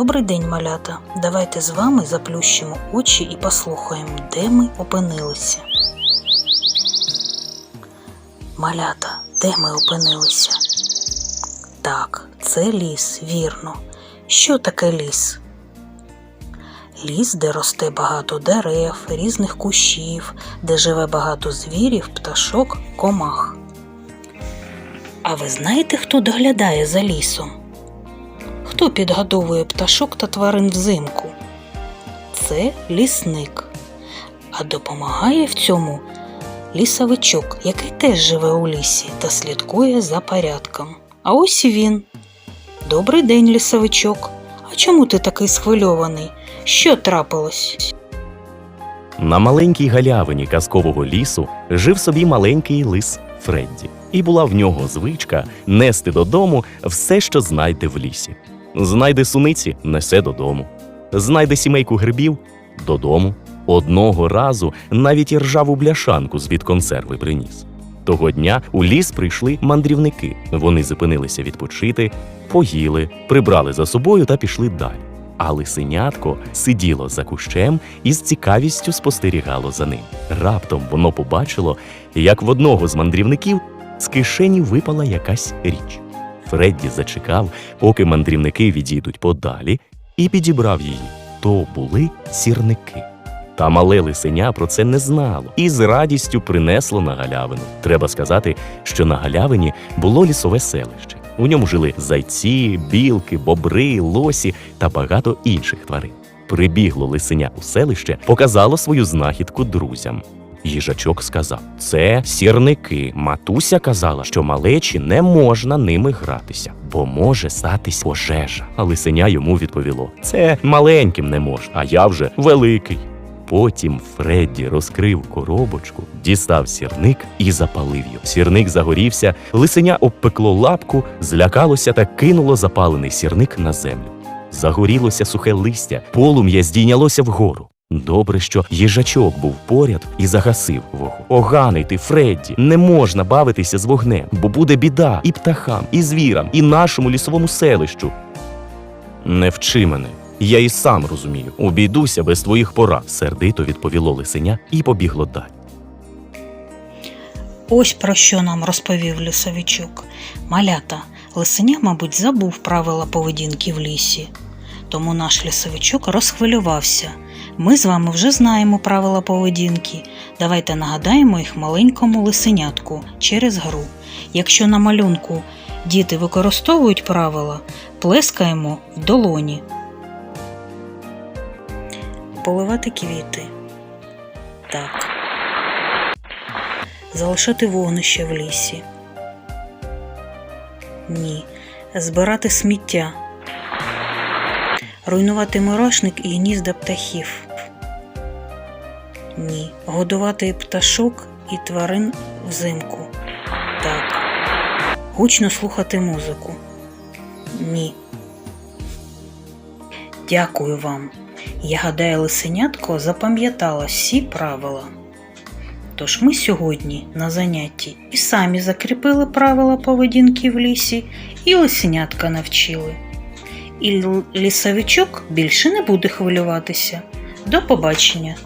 Добрий день, малята. Давайте з вами заплющимо очі і послухаємо, де ми опинилися. Малята, де ми опинилися? Так, це ліс, вірно. Що таке ліс? Ліс, де росте багато дерев, різних кущів, де живе багато звірів, пташок, комах. А ви знаєте, хто доглядає за лісом? Хто підгодовує пташок та тварин взимку? Це лісник. А допомагає в цьому лісовичок, який теж живе у лісі та слідкує за порядком. А ось він. Добрий день, лісовичок. А чому ти такий схвильований? Що трапилось? На маленькій галявині казкового лісу жив собі маленький лис Фредді, і була в нього звичка нести додому все, що знайде в лісі. Знайде суниці, несе додому. Знайде сімейку грибів додому. Одного разу навіть і ржаву бляшанку з-під консерви приніс. Того дня у ліс прийшли мандрівники. Вони зупинилися відпочити, поїли, прибрали за собою та пішли далі. А лисенятко сиділо за кущем і з цікавістю спостерігало за ним. Раптом воно побачило, як в одного з мандрівників з кишені випала якась річ. Фредді зачекав, поки мандрівники відійдуть подалі, і підібрав її. То були сірники. Та мале лисеня про це не знало і з радістю принесло на галявину. Треба сказати, що на галявині було лісове селище. У ньому жили зайці, білки, бобри, лосі та багато інших тварин. Прибігло лисеня у селище, показало свою знахідку друзям. Їжачок сказав: це сірники. Матуся казала, що малечі не можна ними гратися, бо може статись пожежа. А лисеня йому відповіло: це маленьким не можна, а я вже великий. Потім Фредді розкрив коробочку, дістав сірник і запалив його. Сірник загорівся, лисеня обпекло лапку, злякалося та кинуло запалений сірник на землю. Загорілося сухе листя, полум'я здійнялося вгору. Добре, що їжачок був поряд і загасив вогонь. Оганий ти, Фредді, не можна бавитися з вогнем, бо буде біда і птахам, і звірам, і нашому лісовому селищу. Не вчи мене. Я і сам розумію, обійдуся без твоїх порад, сердито відповіло лисеня і побігло далі. Ось про що нам розповів лісовичок. Малята, лисеня, мабуть, забув правила поведінки в лісі. Тому наш лісовичок розхвилювався. Ми з вами вже знаємо правила поведінки. Давайте нагадаємо їх маленькому лисенятку через гру. Якщо на малюнку діти використовують правила, плескаємо в долоні. Поливати квіти. Так. Залишати вогнище в лісі. Ні. Збирати сміття. Руйнувати мурашник і гнізда птахів. Ні. Годувати пташок і тварин взимку. Так. Гучно слухати музику. Ні. Дякую вам. Я гадаю, лисенятко запам'ятала всі правила. Тож ми сьогодні на занятті і самі закріпили правила поведінки в лісі, і лисенятка навчили. І лісовичок більше не буде хвилюватися. До побачення!